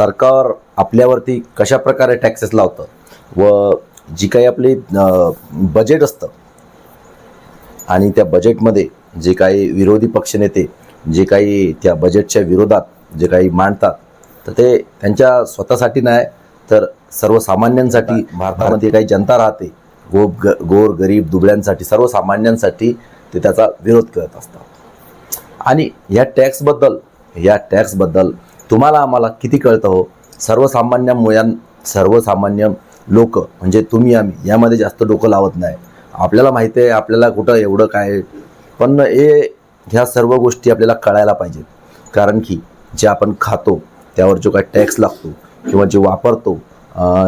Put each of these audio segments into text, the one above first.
सरकार आपल्यावरती कशा प्रकारे टॅक्सेस लावतं व जी काही आपली बजेट असतं आणि त्या बजेटमध्ये जे काही विरोधी पक्षनेते जे काही त्या बजेटच्या विरोधात जे काही मांडतात तर ते त्यांच्या स्वतःसाठी नाही तर सर्वसामान्यांसाठी भारतामध्ये काही जनता राहते गो ग गोर गरीब दुबळ्यांसाठी सर्वसामान्यांसाठी ते त्याचा विरोध करत असतात. आणि या टॅक्सबद्दल या टॅक्सबद्दल तुम्हाला आम्हाला किती कळतं हो? सर्वसामान्य मुळ्या सर्वसामान्य लोक म्हणजे तुम्ही आम्ही यामध्ये जास्त डोकं लावत नाही. आपल्याला माहिती आहे आपल्याला कुठं एवढं काय पण हे ह्या सर्व गोष्टी आपल्याला कळायला पाहिजेत. कारण की जे आपण खातो त्यावर जो काय टॅक्स लागतो किंवा जे वापरतो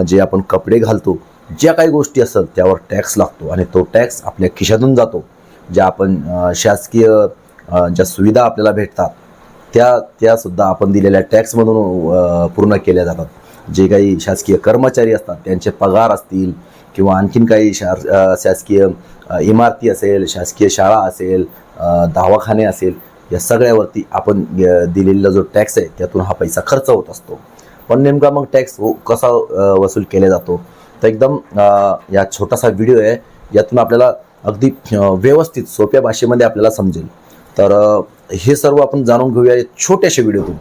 जे आपण कपडे घालतो ज्या काही गोष्टी असतात त्यावर टॅक्स लागतो. आणि तो टॅक्स आपल्या खिशातून जातो. ज्या आपण शासकीय ज्या सुविधा आपल्याला भेटतात त्या त्यासुद्धा आपण दिलेल्या टॅक्समधून पूर्ण केल्या जातात. जे काही शासकीय कर्मचारी असतात त्यांचे पगार असतील किंवा आणखीन काही शा शासकीय इमारती असेल शासकीय शाळा असेल दवाखाने असेल या सगळ्यावरती आपण दिलेला जो टॅक्स आहे त्यातून हा पैसा खर्च होत असतो. पण नेमका मग टॅक्स हो, कसा वसूल केला जातो? तर एकदम या छोटासा व्हिडिओ आहे यातून आपल्याला अगदी व्यवस्थित सोप्या भाषेमध्ये आपल्याला समजेल. तर हे सर्व आपण जाणून घेऊया छोट्याशा व्हिडिओतून.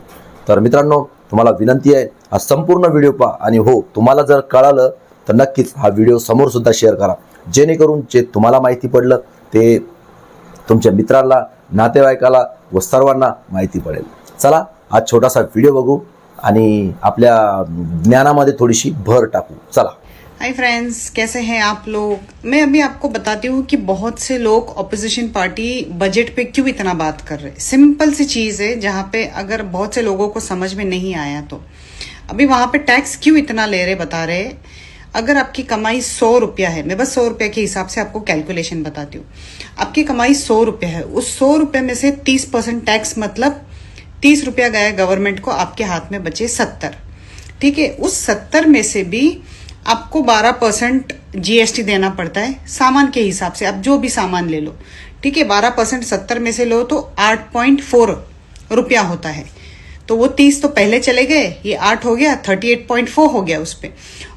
तर मित्रांनो तुम्हाला विनंती आहे हा संपूर्ण व्हिडिओ पहा. आणि हो तुम्हाला जर कळालं तर नक्कीच हा व्हिडिओ समोर सुद्धा शेअर करा. जेणेकरून जे तुम्हाला माहिती पडलं ते तुमच्या मित्राला नातेवाईकाला व सर्वांना माहिती पडेल. चला हा छोटासा व्हिडिओ बघू आणि आपल्या ज्ञानामध्ये थोडीशी भर टाकू. चला. हाय फ्रेंड्स कैसे हैं आप लोग? मैं अभी आपको बताती हूँ कि बहुत से लोग ऑपोजिशन पार्टी बजट पे क्यों इतना बात कर रहे सिंपल सी चीज़ है, जहाँ पे अगर बहुत से लोगों को समझ में नहीं आया तो। अभी वहाँ पे टैक्स क्यों इतना ले रहे बता रहे अगर आपकी कमाई सौ रुपया है, मैं बस सौ रुपया के हिसाब से आपको कैलकुलेशन बताती हूँ। आपकी कमाई सौ रुपया है, उस सौ रुपये में से तीस परसेंट टैक्स मतलब तीस रुपया गया गवर्नमेंट को, आपके हाथ में बचे सत्तर। ठीक है, उस सत्तर में से भी आपको बारह परसेंट जीएसटी देना पड़ता है, सामान के हिसाब से। आप जो भी सामान ले लो, ठीक है, बारह परसेंट सत्तर में से लो तो आठ पॉइंट फोर रुपया होता है। तो वो तीस तो पहले चले गए, ये आठ हो गया, थर्टी एट पॉइंट फोर हो गया उस पर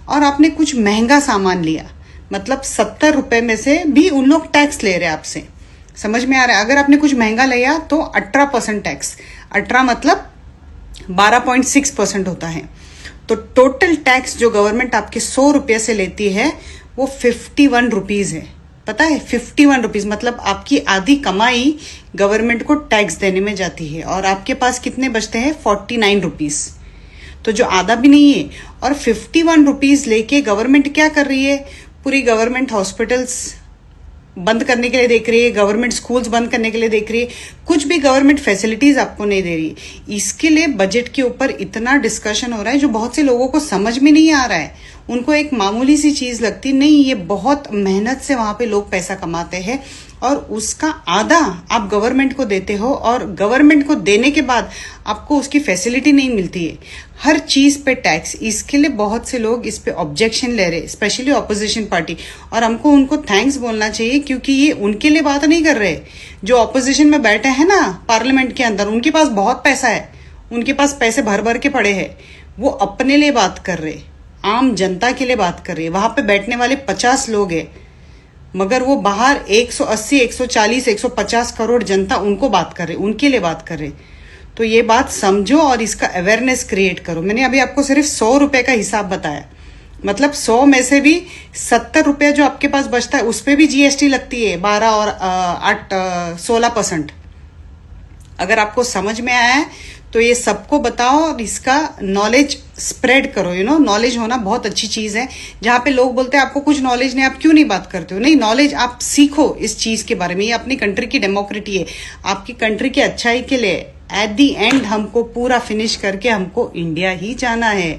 और आपने कुछ महँगा सामान लिया मतलब सत्तर रुपये में से भी उन लोग टैक्स ले रहे हैं आपसे। समझ में आ रहा है? अगर आपने कुछ महँगा लिया तो अठारह परसेंट टैक्स अठारह मतलब बारह पॉइंट सिक्स परसेंट होता है। तो टोटल टैक्स जो गवर्नमेंट आपके सौ रुपये से लेती है, वो फिफ्टी वन रुपीज़ है। पता है? फिफ्टी वन रुपीज़ मतलब आपकी आधी कमाई गवर्नमेंट को टैक्स देने में जाती है और आपके पास कितने बचते हैं? फोर्टी नाइन रुपीज़ तो जो आधा भी नहीं है, और फिफ्टी वन रुपीज़ लेके गवर्नमेंट क्या कर रही है? पूरी गवर्नमेंट हॉस्पिटल्स बंद करने के लिए देख रही है गवर्नमेंट स्कूल्स बंद करने के लिए देख रही है। कुछ भी गवर्नमेंट फैसिलिटीज़ आपको नहीं दे रही। इसके लिए बजट के ऊपर इतना डिस्कशन हो रहा है जो बहुत से लोगों को समझ में नहीं आ रहा है। उनको एक मामूली सी चीज़ लगती, नहीं, ये बहुत मेहनत से वहाँ पे लोग पैसा कमाते हैं। और उसका आधा आप गवर्नमेंट को देते हो और गवर्नमेंट को देने के बाद आपको उसकी फैसिलिटी नहीं मिलती है। हर चीज़ पे टैक्स इसके लिए बहुत से लोग इस पे ऑब्जेक्शन ले रहे स्पेशली ऑपोजिशन पार्टी और हमको उनको थैंक्स बोलना चाहिए क्योंकि ये उनके लिए बात नहीं कर रहे। जो ऑपोजिशन में बैठे हैं ना पार्लियामेंट के अंदर, उनके पास बहुत पैसा है। उनके पास पैसे भर भर के पड़े हैं। वो अपने लिए बात कर रहे, आम जनता के लिए बात कर रहे। वहाँ पे बैठने वाले पचास लोग हैं। मगर वो बाहर 180, 140, 150 करोड़ जनता उनको बात कर रहे उनके लिए बात कर रहे। तो ये बात समझो और इसका अवेयरनेस क्रिएट करो। मैंने अभी आपको सिर्फ़ सौ रुपए का हिसाब बताया। मतलब सौ में से भी सत्तर रुपया जो आपके पास बचता है उस पर भी जीएसटी लगती है बारह और आठ सोलह परसेंट। अगर आपको समझ में आया है तो ये सबको बताओ और इसका नॉलेज स्प्रेड करो यू नो नॉलेज होना बहुत अच्छी चीज़ है। जहाँ पे लोग बोलते हैं, आपको कुछ नॉलेज नहीं, आप क्यों नहीं बात करते हो? नहीं नॉलेज आप सीखो इस चीज़ के बारे में। ये अपनी कंट्री की डेमोक्रेटी है। आपकी कंट्री की अच्छाई के लिए एट दी एंड हमको पूरा फिनिश करके हमको इंडिया ही जाना है।